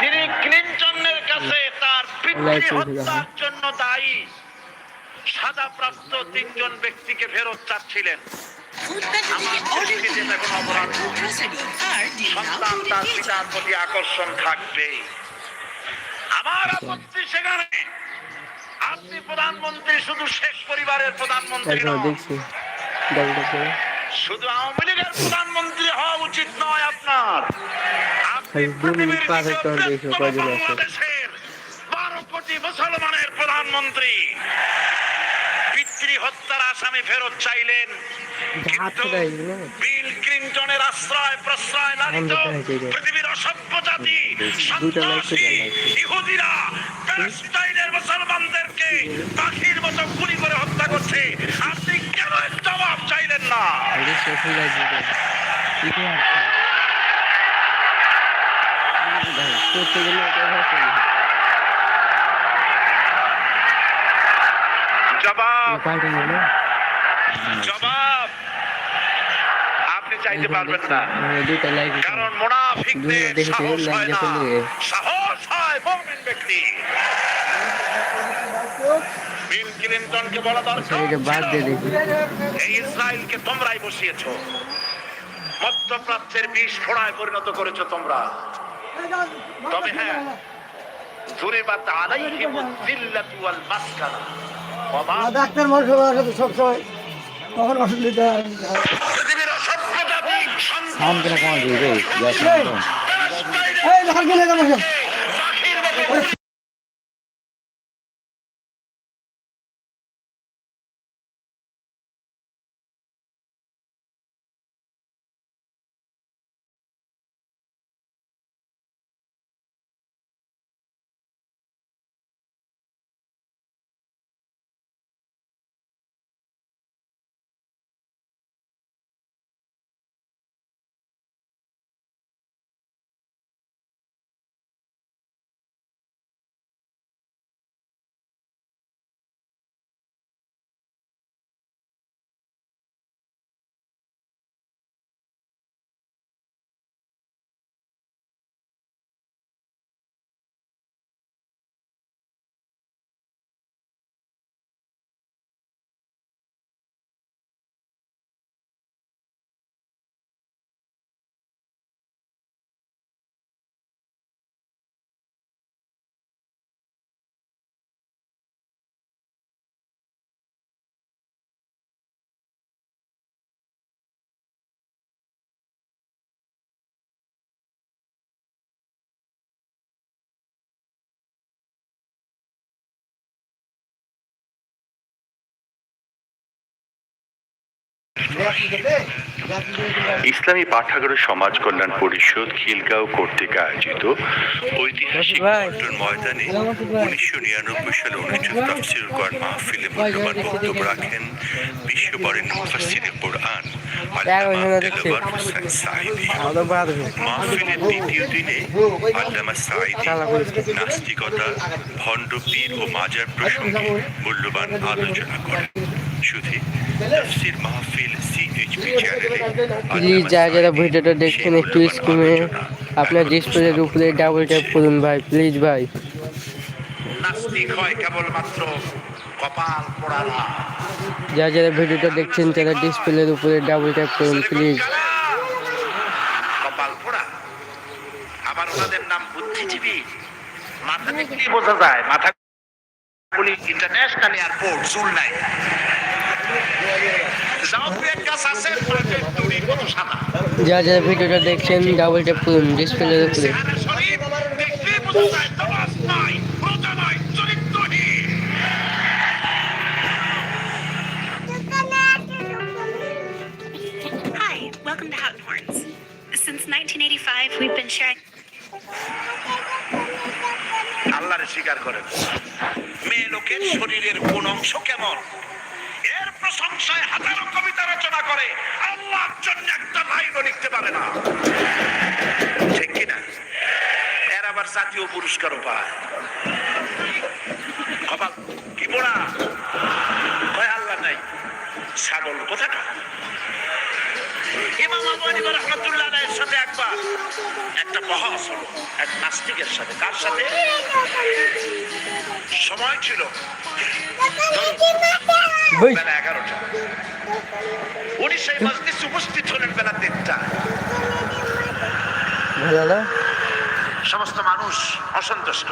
তিনি ক্লিনটনের কাছে তার পিতৃ হত্যার জন্য দায়ী। সাজাপ্রাপ্ত তিনজন ব্যক্তিকে ফেরত চাচ্ছিলেন। সন্তান তার পিতার প্রতি আকর্ষণ থাকবে আমার আপত্তি সেখানে। আপনি প্রধানমন্ত্রী শুধু শেখ পরিবারের প্রধানমন্ত্রী শুধু আওয়ামী লীগের প্রধানমন্ত্রী হওয়া উচিত নয় আপনার। কোটি মুসলমানের প্রধানমন্ত্রী। পিতৃ হত্যার আসামি ফেরত চাইলেন বিল ক্লিনটনের আশ্রয় প্রশ্রয় লালিত। পৃথিবীর অসভ্য জাতি সন্ত্রাসী ইহুদিরা প্যালেস্টাইনের মুসলমানদেরকে পাখির মতো গুলি করে হত্যা করছে। আপনি কেন জবাব চাইলেন না আগে শেষ হয়ে যাবে এটা করতে গেলে এটা জবাব। জবাব। আপনি চাইতে পারবেন না। কারণ মোনাফিকদের সাহস হয় না। সাহস হয় মুমিন ব্যক্তি। বিল ক্লিনটনকে বলা দরকার এটা বাদ দিয়ে ছিল, দেখি। এই ইসরায়েলকে তোমরাই বসিয়েছো। মধ্যপ্রাচ্যের বিষ ফোড়ায় পরিণত করেছ তোমরা। তবে হ্যাঁ জুরিবাত আলাইহিম তারাই ওয়াল মাসকানা ডাক্তার মানুষ সাথে সবসময় তখন অসুবিধা। পৃথিবীর সাউন্ড কেন কমা দিবে এই ধার গেলে কেন সব? ইসলামী পাঠাগার সমাজ কল্যাণ পরিষদ খিলগাঁও কর্তৃক আয়োজিত ঐতিহাসিক। পল্টন ময়দানে উনিশশো নিরানব্বই সালে অনুষ্ঠিত তফসিল কোরআন মাহফিলে মূল্যবান বক্তব্য রাখেন বিশ্ববরেণ্য মুফাসসিরে কোরআন মাহফিলের দ্বিতীয় দিনে আল্লামা করেছে। নাস্তিকতা ভণ্ড পীর ও মাজার প্রসঙ্গে মূল্যবান আলোচনা করেন শুধু তফসির মাহফিল সিএইচপি চ্যানেলে প্লিজ যারা যারা ভিডিওটা দেখছেন একটু স্ক্রিনে আপনার ডিসপ্লের উপরে ডাবল ট্যাপ করুন ভাই প্লিজ ভাই। নাস্তিক হয় কেবলমাত্র কপাল পোড়ালা। যারা যারা ভিডিওটা দেখছেন তারা ডিসপ্লের উপরে ডাবল ট্যাপ করুন প্লিজ কপাল পোড়া। আবার ওনাদের নাম বুদ্ধিজীবী। মাথা দেখলেই বোঝা যায় মাথা ইন্টারন্যাশনাল এয়ারপোর্ট চুল নাই। যারা যারা ভিডিওটা দেখছেন ডাবল ট্যাপ করুন ডিসপ্লের উপরে চেহারা শরীফ দেখলেই বোঝা যায় নামাজ নাই রোজা নাই চরিত্রহীন Hi, welcome to Houghton Horns. Since 1985, we've been sharing. আল্লাহরে স্বীকার করেন মেয়ে লোকের শরীরের কোন অংশ কেমন প্রশংসায় হাজারো কবিতা রচনা করে, আল্লাহর জন্য একটা লাইনও লিখতে পারে না। ঠিক কিনা? এর আবার জাতীয় পুরস্কারও পায়। কপাল কি পোড়া? কয়, আল্লাহ নাই। ছাগল কোথাটা ইমাম আবু সাথে একবার একটা বহস এক নাস্তিকের সাথে। কার সাথে? সময় ছিল। বেলা এগারোটা উনি সেই মসজিদ উপস্থিত হলেন বেলা দেড়টা সমস্ত মানুষ অসন্তুষ্ট।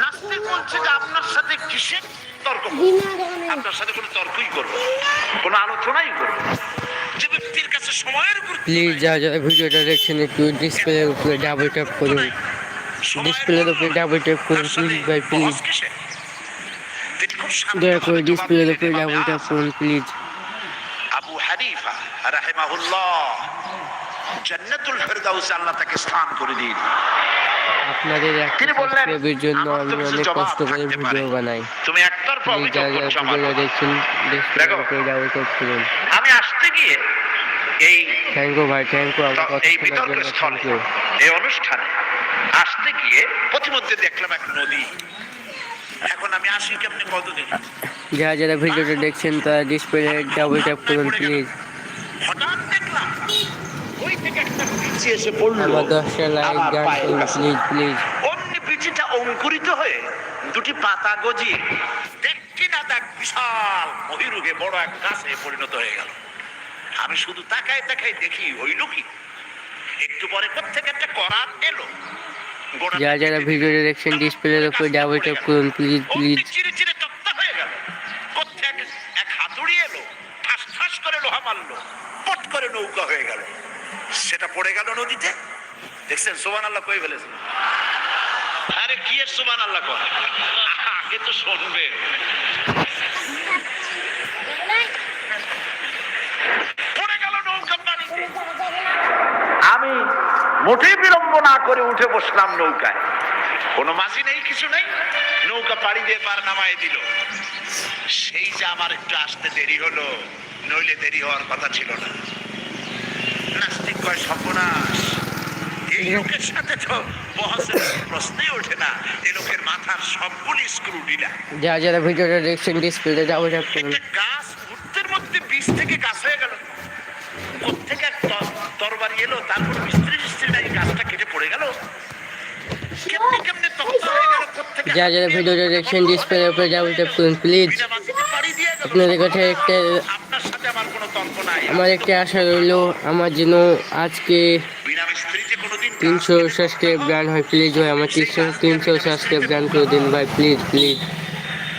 নাস্তিক বলছে যে আপনার সাথে কিসের তর্ক? আপনার সাথে কোনো তর্কই করব কোনো আলোচনাই করব। যে ব্যক্তির কাছে সময়ের প্লিজ যারা যারা ভিডিওটা দেখছেন একটু ডিসপ্লের উপরে ডাবল ট্যাপ করুন। ডিসপ্লের উপরে ডাবল ট্যাপ করুন প্লিজ ভাই প্লিজ বহস কিসের? তিনি খুব দয়া করে জবাব উপরে আজম। করুন প্লিজ আবু হানিফা রাহিমাহুল্লাহ জান্নাতুল ফেরদাউসে আল্লাহ তাকে স্থান করে দিন। আপনাদের তিনি বললেন, জন্য আমি অনেক কষ্ট করে ভিডিও বানাই। তুমি আমার ভিডিওটা উপর। দেখছেন আমি আসতে গিয়ে এই থ্যাংক ইউ ভাই থ্যাংক ইউ আমার কথা এই শোনার বিতর্ক জন্য থ্যাংক স্থলে এই অনুষ্ঠানে আসতে গিয়ে প্রতিমধ্যে দেখলাম এক নদী। এখন আমি আসি কেমনি? কতদিন? যারা যারা ভিডিওটা দেখছেন তারা ডিসপ্লে ডাবল ট্যাপ করুন প্লিজ হঠাৎ দেখলাম ওই থেকে একটা পিছিয়ে এসে পড়ল। আমার দশটা লাইক গান করুন প্লিজ প্লিজ অমনি পিছিটা অঙ্কুরিত হয়ে দুটি পাতা গজিয়ে দেখছি না দেখ বিশাল মহিরুগে বড় এক গাছে পরিণত হয়ে গেল। আমি শুধু তাকায় তাকায় দেখি হইল কি? একটু পরে কোথেকে একটা করাত এলো। যারা যারা ভিডিওটা দেখছেন ডিসপ্লের উপর ডাবল ট্যাপ করুন প্লিজ প্লিজ চিরে চিরে তক্তা গেল। কোথেকে এক হাতুড়ি এলো ঠাস ঠাস করে লোহা মারলো পট করে নৌকা হয়ে গেল। সেটা পড়ে গেল নদীতে। দেখছেন সোমান আল্লাহ কই ফেলেছেন আরে কি সোমান আল্লাহ কর আগে তো শুনবে পড়ে গেল নৌকা পানিতে আমি মোটেই বিলম্ব না করে উঠে বসলাম নৌকায়। কোনো মাঝি নেই কিছু নেই? নৌকা পাড়ি দিয়ে পার নামায় দিল। সেই যে আমার একটু আসতে দেরি হলো নইলে দেরি হওয়ার কথা ছিল না। নাস্তিক কয় সর্বনাশ। এই লোকের সাথে তো বহসের প্রশ্নই ওঠে না। এই লোকের মাথার সবগুলি স্ক্রু ঢিলা। যারা যারা ভিডিওটা দেখছেন ডিসপ্লে ডাবল ট্যাপ করুন গাছ মুহূর্তের মধ্যে বীজ থেকে গাছ হয়ে গেল। কোথেকে তরবারি এলো তারপর যারা যারা ভিডিওটা দেখছেন উপরে প্লিজ। আপনাদের কাছে একটা আমার একটা আশা রইল আমার যেন আজকে তিনশো সাবস্ক্রাইব গান হয় প্লিজ ভাই আমার তিনশো তিনশো সাবস্ক্রাইব গান করে দিন ভাই প্লিজ প্লিজ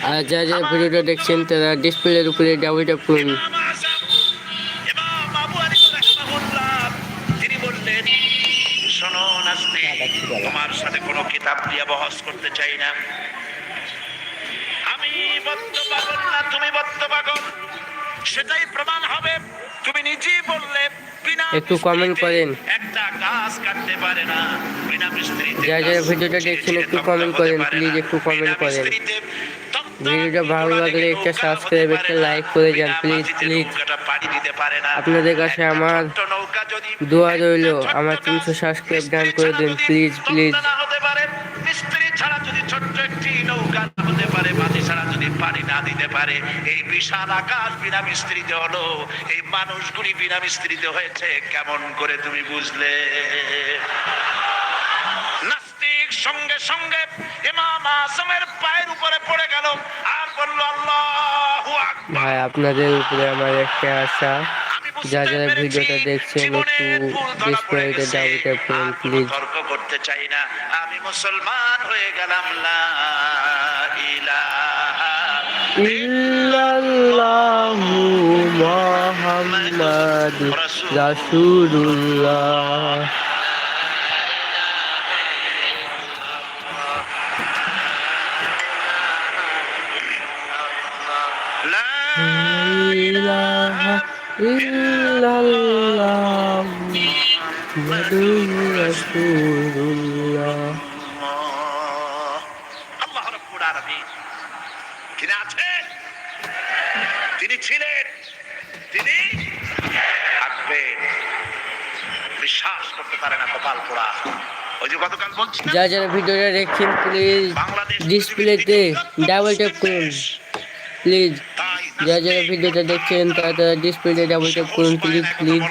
আর যারা যারা ভিডিওটা দেখছেন তারা ডিসপ্লের উপরে ডাবল ট্যাপ করুন দিয়ে বহস করতে চাই না। আমি বদ্ধ পাগল না তুমি বদ্ধ পাগল সেটাই প্রমাণ হবে। তুমি নিজেই বললে একটু কমেন্ট করেন। একটা গাছ কাটতে পারে না। বিনা মিস্ত্রিতে যারা যারা ভিডিওটা দেখছেন একটু কমেন্ট করেন, প্লিজ একটু কমেন্ট করেন। ভিডিওটা ভালো লাগলে একটা সাবস্ক্রাইব একটা লাইক করে যান, প্লিজ না। আপনাদের কাছে আমার দোয়া রইল, আমার গাছ 300 subscribe মিস্ত্রি দান করে দিন, প্লিজ please, তক্তা please। না হতে পারে, মিস্ত্রি ছাড়া যদি নাস্তিক সঙ্গে সঙ্গে ইমাম পায়ের উপরে পড়ে গেল, আর বলল, আল্লাহু ভাই, আপনাদের উপরে আমার একটা আশা। বুঝতে যারা যারা ভিডিওটা দেখছেন একটু ডিসপ্লেতে প্লিজ তর্ক করতে চাই না। আমি মুসলমান হয়ে গেলাম লা ইলাহা ইল্লাল্লাহু। মুহাম্মাদুর রাসূলুল্লাহ। ইল্লাল্লাহ মুহাম্মাদুর রাসূলুল্লাহ আল্লাহ রাব্বুল তিনি ছিলেন তিনি থাকবেন বিশ্বাস করতে পারে না কপাল পোড়া যে যারা ভিডিওটা দেখছেন প্লিজ ডিসপ্লেতে ডাবল ট্যাপ করুন। প্লিজ যারা যারা ভিডিওটা দেখছেন তারা তারা ডিসপ্লেতে ডাবল ট্যাপ করুন প্লিজ প্লিজ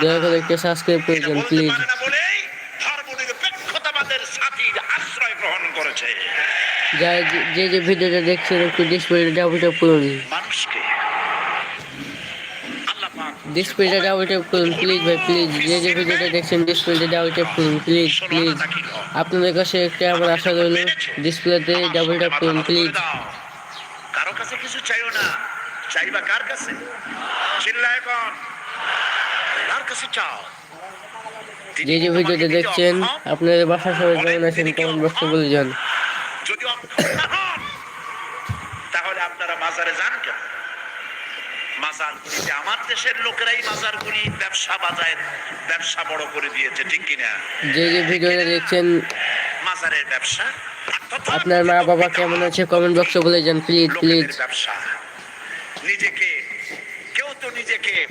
দয়া করে একটা সাবস্ক্রাইব করে দেন প্লিজ যারা যে- যে ভিডিওটা দেখছেন একটু ডিসপ্লেতে ডাবল ট্যাপ করুন। মানুষকে পাক ডাবল ট্যাপ করুন প্লিজ ভাই প্লিজ যে যে ভিডিওটা দেখছেন ডিসপ্লেতে ডাবল ট্যাপ করুন প্লিজ প্লিজ আপনাদের কাছে একটা আমার আশা রইল ডিসপ্লেতে ডাবল ট্যাপ করুন প্লিজ দাও। কারও কাছে কিছু চাইও না কাছে চিল্লায় কোন কার কাছে চাও। যে যে দেখছেন আপনাদের বাসার সবাই কেমন আছেন কমেন্ট বক্সে বলে যান যদি তাহলে আপনারা যান কেন? মাজার গুলিতে আমার দেশের লোকেরাই মাজার গুলি ব্যবসা বাজায় ব্যবসা বড় করে দিয়েছে ঠিক কিনা যে যে ভিডিওটা দেখছেন মাজারের ব্যবসা? আপনার মা বাবা কেমন আছে কমেন্ট বক্সে বলে যান প্লিজ প্লিজ ব্যবসা। নিজেকে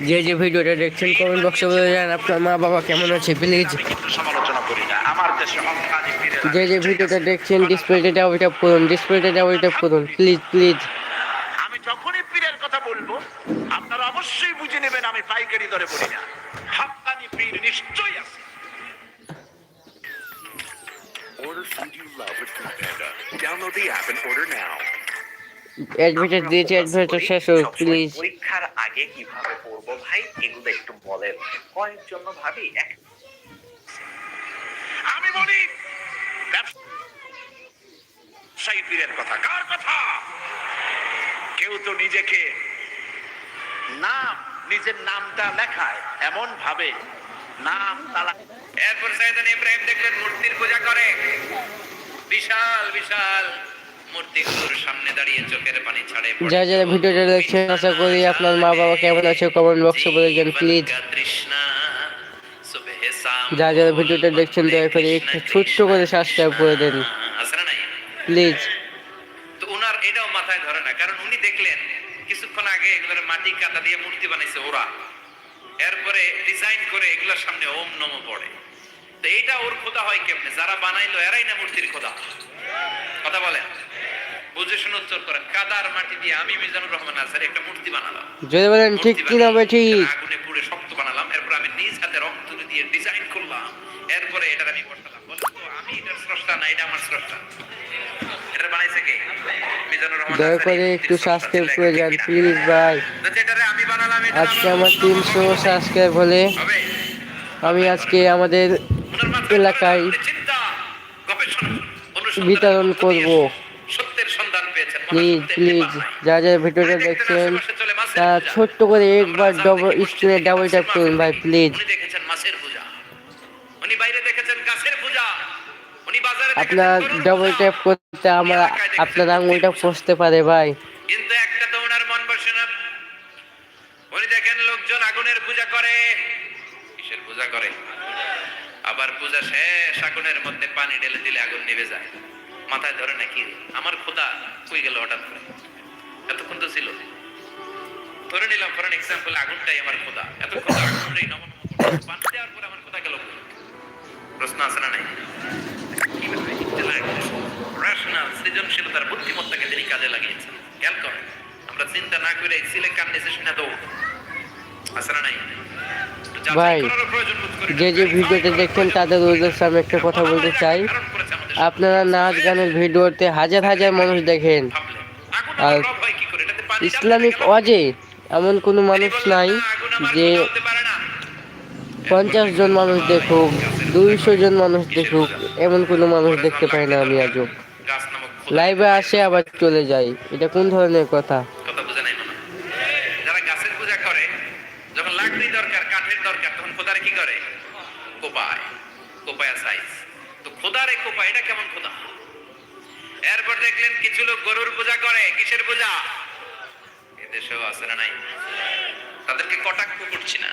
যে যে ভিডিওটা দেখছেন কমেন্ট বক্সে বলে যান আপনার মা বাবা কেমন আছে প্লিজ আমি কিন্তু সমালোচনা করি না। আমার দেশে হকানি পীরেরা যে যে ভিডিওটা দেখছেন ডিসপ্লেতে ডাবল ট্যাপ করুন ডিসপ্লেতে ডাবল ট্যাপ করুন প্লিজ প্লিজ আমি যখনই পীরের কথা বলব আপনারা অবশ্যই বুঝে নেবেন আমি পাইকারি দরে বলি না। হাক্কানি পীর নিশ্চয়ই আছে। Order food you love with Food Panda. Download the app and order now. দিয়েছে শেষ হোক প্লিজ পরীক্ষার আগে কীভাবে পড়ব ভাই এগুলো একটু বলেন। কয়ের জন্য ভাবি এক আমি বলি ব্যবসায়ী পীরের কথা। কার কথা? কেউ তো নিজেকে নাম নিজের নামটা লেখায় এমন ভাবে। নাম তালা এরপর সাইদান ইব্রাহিম দেখলেন মূর্তির পূজা করে। বিশাল বিশাল। মূর্তিগুলোর সামনে দাঁড়িয়ে চোখের পানি ছাড়ে যারা যারা ভিডিওটা দেখছেন আশা করি আপনার মা বাবা কেমন আছে কমেন্ট বক্সে বলে যান প্লিজ যারা যারা ভিডিওটা দেখছেন দয়া করে একটু ছোট্ট করে সাবস্ক্রাইব করে দেন। প্লিজ তো উনার এটাও মাথায় ধরে না কারণ উনি দেখলেন কিছুক্ষণ আগে এগুলোর মাটি কাটা দিয়ে মূর্তি বানাইছে ওরা। এরপরে ডিজাইন করে এগুলোর সামনে ওম নম পড়ে। তো এইটা ওর খোদা হয় কেমনে? যারা বানাইলো এরাই না মূর্তির খোদা কথা বলেন। বুঝে শুনে উত্তর করেন কাদার মাটি দিয়ে আমি মিজানুর রহমান আসারি একটা মূর্তি বানালাম। যদি বলেন ঠিক কি না ঠিক আগুনে পুড়ে শক্ত বানালাম এরপর আমি নিজ হাতে রং তুলি দিয়ে ডিজাইন করলাম এরপরে এটার আমি বসালাম। বলেন আমি এটার স্রষ্টা না এটা আমার স্রষ্টা। এটা বানাইছে কে? মিজানুর রহমান দয়া করে একটু স্রষ্টা সাবস্ক্রাইব করে যান প্লিজ ভাই। আমি বানালাম আজকে আমার তিনশো সাবস্ক্রাইব হলে আমি আজকে আমাদের এলাকায় বিতরণ করব দিয়ে সত্যের সন্ধান পেয়েছেন প্লিজ প্লিজ। যারা যারা ভিডিওটা দেখছেন ছোট্ট করে একবার ডবল স্ক্রিনে ডাবল ট্যাপ করুন ভাই প্লিজ আপনার ডবল ট্যাপ করতে আমার আপনার আঙুলটা ফসতে পারে ভাই। কিন্তু একটা তো ওনার মন বসে না। উনি দেখেন লোকজন আগুনের পূজা করে। কিসের পূজা করে? আবার পূজা শেষ আগুনের মধ্যে পানি ঢেলে দিলে আগুন নিভে যায়। মাথায় ধরে নাকি? আমার খোদা কই গেল হঠাৎ করে? এতক্ষণ তো ছিল। ধরে নিলাম ফর এক্সাম্পল আগুনটাই আমার খোদা এতক্ষণ আগুনটাই নম দেওয়ার পরে আমার খোদা গেল প্রশ্ন আছে না নাই? কীভাবে? rational, সৃজনশীলতার বুদ্ধিমত্তাকে তিনি কাজে লাগিয়েছেন। খেয়াল করেন আমরা চিন্তা না করে সিলে কান শুনে দৌড়। আছে না নাই? ভাই। যে যে ভিডিওতে দেখছেন তাদের বোধ করি না। উদ্দেশ্যে আমি একটা কথা বলতে চাই। আপনারা নাচ গানের ভিডিওতে হাজার হাজার মানুষ দেখেন আর ইসলামিক। ওয়াজে এমন কোনো মানুষ নাই যে পঞ্চাশ জন মানুষ দেখুক, দুইশো জন মানুষ দেখুক, এমন কোনো মানুষ দেখতে পাই না আমি আজও। লাইভে আসে আবার চলে যাই এটা কোন ধরনের কথা কথা বুঝে নাই মনে হয়। যারা গাছের পূজা করে যখন লাকড়ি দরকার কাঠের দরকার তখন খোদারে কি করে কোপায় কোপায়া সাইজ তো খোদারে কোপায় এটা কেমন খোদা এরপর দেখলেন কিছু লোক গরুর পূজা করে কিসের পূজা। এদেশেও আছে না নাই? তাদেরকে কটাক্ষ করছি না।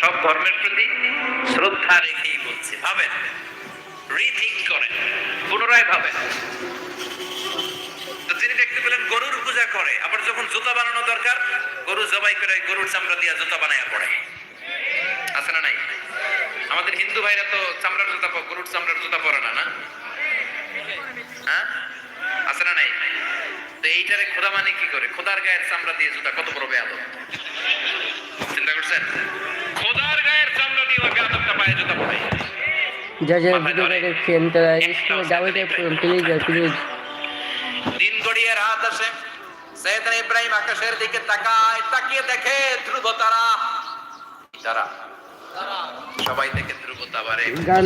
সব ধর্মের প্রতি শ্রদ্ধা রেখেই বলছি, ভাবেন? রিথিং করেন, পুনরায় ভাবেন। তিনি দেখতে পেলেন গরুর পূজা করে, আবার যখন জুতা বানানো দরকার, গরু জবাই করে গরুর চামড়া দিয়ে জুতা বানায় পড়ে। আছে না নাই? আমাদের হিন্দু ভাইরা তো চামড়ার জুতা গরুর চামড়ার জুতা পরে না না? হ্যাঁ? আছে না নাই? তো এইটারে খোদা মানে কি করে? খোদার গায়ের চামড়া দিয়ে জুতা কত বড় বেয়াদ চিন্তা করছেন? খোদার গায়ের চামড়া দিয়ে ওই বেয়াদবটা পায়ে জুতা পড়ে ভিডিওটা দেখছেন তারা প্লিজ প্লিজ দিন গড়িয়ে রাত আসে। সৈয়দনা ইব্রাহিম আকাশের দিকে তাকায় তাকিয়ে দেখে ধ্রুব তারা তারা সবাই দেখে ধ্রুব তারারে গান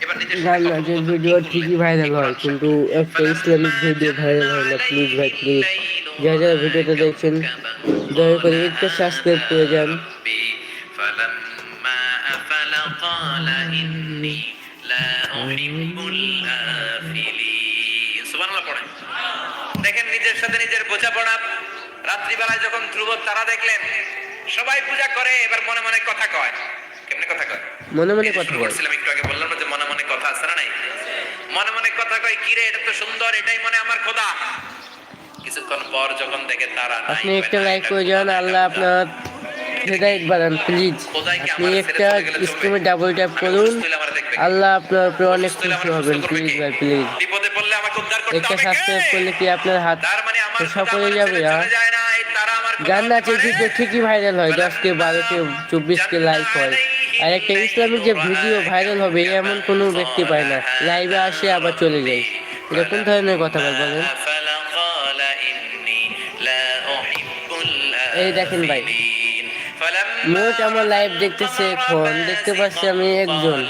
নামাজের ভিডিও ঠিকই ভাইরাল হয় কিন্তু একটা ইসলামিক ভিডিও ভাইরাল হয় না প্লিজ ভাই প্লিজ যারা যারা ভিডিওটা দেখছেন দয়া করে একটু সাবস্ক্রাইব করে যান। দেখেন নিজের সাথে নিজের বোঝাপড়া। রাত্রিবেলায় যখন ধ্রুব তারা দেখলেন সবাই পূজা করে এবার মনে মনে কথা কয়। কেমনে কথা কয়। মনে মনে কথা শুরু বল করছিলাম একটু আগে বললাম যে মনে মনে কথা আছে না নাই? মনে মনে কথা কয় এটা তো সুন্দর এটাই মনে আমার খোদা। কিছুক্ষণ পর যখন দেখে তারা আপনি একটা লাইক করে যান মানে আল্লাহ আপনার হেদায়ত বাড়ান প্লিজ আপনি একটা স্ক্রিনে ডাবল ট্যাপ করুন আল্লাহ আপনার উপরে অনেক খুশি হবেন প্লিজ ভাই প্লিজ বিপদে পড়লে আমাকে উদ্ধার করতে একটা হবে সাবস্ক্রাইব করলে কি আপনার হাত তার মানে আমার সকলে যাবে ছেড়ে আর। ভিডিও ঠিকই ভাইরাল হয় দশ কে বারো কে চব্বিশ কে লাইক হয়। আর একটা ইসলামিক যে ভিডিও ভাইরাল হবে, এমন কোনো ব্যক্তি পায় না। লাইভে আসে, আবার চলে যায়। এটা কোন ধরনের কথা ভাই বলেন? এই দেখেন ভাই, মোট আমার লাইভ দেখতেছে এখন। দেখতে পাচ্ছি আমি একজন।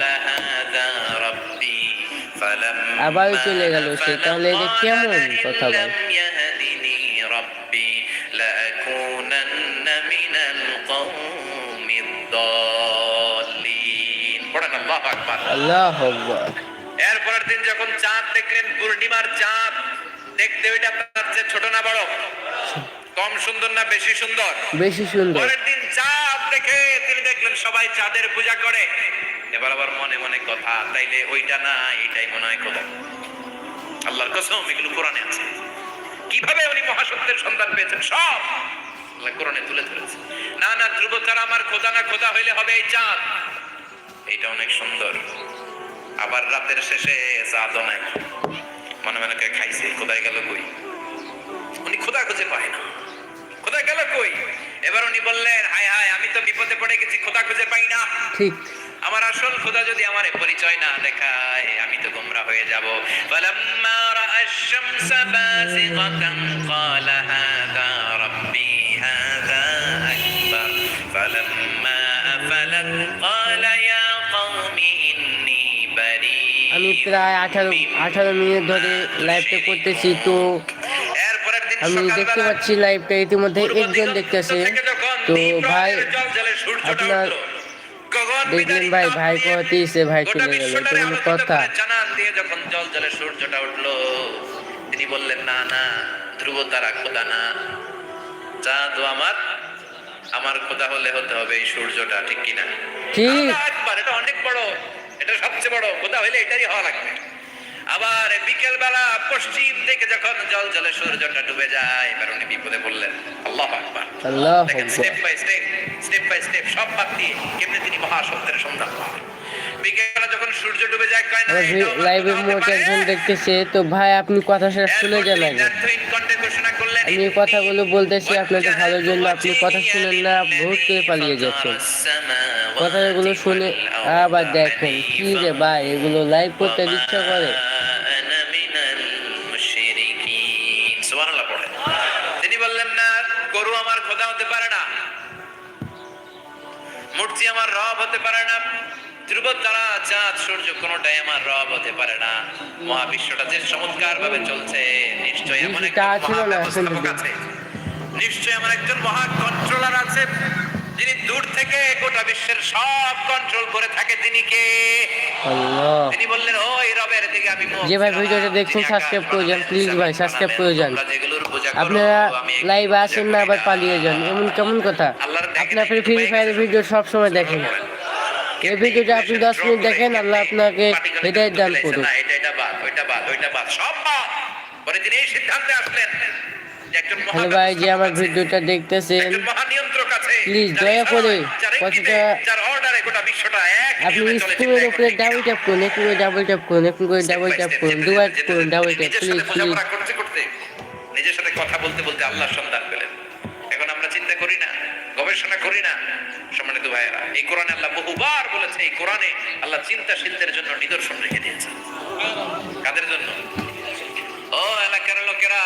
আবার চলে গেল সে। তাহলে এটা কেমন কথা বল? আকবার। আল্লাহ আকবার। এরপরের দিন যখন চাঁদ দেখলেন পূর্ণিমার চাঁদ দেখতে ওইটা আপনার চেয়ে ছোট না বড়? কম সুন্দর না বেশি সুন্দর? বেশি সুন্দর। পরের দিন চাঁদ দেখে তিনি দেখলেন সবাই চাঁদের পূজা করে। এবার আবার মনে মনে কথা তাইলে ওইটা না এটাই মনে হয় কথা আল্লাহর কসম এগুলো কোরআনে আছে। কীভাবে উনি মহাসত্যের সন্ধান পেয়েছেন? সব আল্লাহ কোরআনে তুলে ধরেছে। না না ধ্রুব তারা আমার খোদা না খোদা হইলে হবে এই চাঁদ। এটা অনেক সুন্দর। আবার রাতের শেষে চা তো নাই মনে মনে কে খাইছে কোথায় গেল কই? উনি খোদা খুঁজে পায় না। খোদা গেল কই? এবার উনি বললেন হায় হায় আমি তো বিপদে পড়ে গেছি খোদা খুঁজে পাই না। ঠিক। আমার আসল খোদা যদি আমারে পরিচয় না দেখায় আমি তো গোমরা হয়ে যাব। ফালাম্মা রাআশ শামসা বাযিগাতান ক্বালা হাযা আমি প্রায় আঠারো আঠারো মিনিট ধরে লাইভটা করতেছি তো আমি দেখতে পাচ্ছি লাইভটা ইতিমধ্যে একজন দেখতেছে। তো ভাই আপনার দেখলেন ভাই ভাই কথাতেই ভাই চলে গেল কোনো কথা। জানান দিয়ে যখন জল জলে সূর্যটা উঠল তিনি বললেন না না ধ্রুব তারা খোদা না। চাঁদ আমার আমার খোদা হলে হতে হবে এই সূর্যটা ঠিক কিনা? ঠিক। আকবার, এটা অনেক বড়। এটা সবচেয়ে বড় খোদা হইলে এটাই হওয়া লাগবে। আবার বিকেল বেলা পশ্চিম থেকে যখন জল জলে সূর্যটা ডুবে যায় এবার উনি বিপদে পড়লেন। আল্লাহ আকবার। আল্লাহ দেখেন আকবার। Step by step step by step সব বাদ দিয়ে কেমনে তিনি মহাসত্যের সন্ধান পান। সূর্য ডুবে যায় কয় না আমার এটাও আমার লাইভে খোদা হতে মোট পারে। একজন দেখতেছে তো ভাই আপনি কথা শেষ শুনে আমি কথাগুলো বলতেছি আপনাদের ভালোর জন্য আপনি কথা শুনেন না ভোট করে পালিয়ে যাচ্ছেন। কথাগুলো শুনে আবার দেখেন কি রে ভাই এগুলো লাইভ করতে ইচ্ছা করে। তিনি বললেন না গরু আমার খোদা হতে পারে না। মূর্তি আমার রব হতে পারে না। ধ্রুব তারা চাঁদ সূর্য কোনটাই আমার রব হতে পারে না। মহাবিশ্বটা যে চমৎকার ভাবে চলছে নিশ্চয়ই এমন একটা মহাব্যবস্থাপক আমার একজন মহা কন্ট্রোলার আছে যিনি দূর থেকে গোটা বিশ্বের সব কন্ট্রোল করে থাকে তিনি কে? তিনি বললেন ওই রবের দিকে আমি যে ভাই ভিডিওটা দেখছেন। সাবস্ক্রাইব করে যান প্লিজ ভাই সাবস্ক্রাইব করে যান আপনারা লাইভে আসেন না আবার পালিয়ে যান। এমন কেমন কথা? আপনি ফ্রি বাইরে ফায়ার ভিডিও সব সময় দেখেন। এই ভিডিওটা আপনি দশ মিনিট দেখেন আল্লাহ আপনাকে হেদায়ত দান করুন এটা এটা বাদ ওইটা বাদ ওইটা বাদ। সব বাদ। পরে তিনি এই সিদ্ধান্তে আসলেন যে একজন মহা হ্যালো ভাই যে আমার ভিডিওটা দেখতেছেন। যার দয়া করে কথাটা- আপনি স্ক্রিনের উপরে ডাবল ট্যাপ করুন একটু করে ডাবল ট্যাপ করুন একটু করে ডাবল ট্যাপ করুন দুবার করুন ডাবল ট্যাপ প্লিজ প্লিজ নিজের সাথে কথা বলতে বলতে আল্লাহর সন্ধান পেলেন। এখন আমরা চিন্তা করি না গবেষণা করি না। সম্মানিত ভাইয়েরা এই কোরআনে আল্লাহ বহুবার বলেছে এই কোরআনে আল্লাহ চিন্তাশীলদের জন্য নিদর্শন রেখে দিয়েছে কাদের জন্য? ও এলাকার লোকেরা।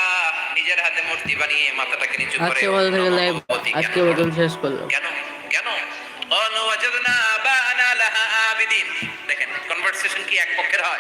নিজের হাতে মূর্তি বানিয়ে মাথাটাকে নিচু করে আজকে বলতে গেলে আজকে বদল শেষ করল। কেন? কেন? অনু ওয়াজাদনা আবানা লাহা আবিদিন। দেখেন কনভারসেশন কি এক পক্ষের হয়?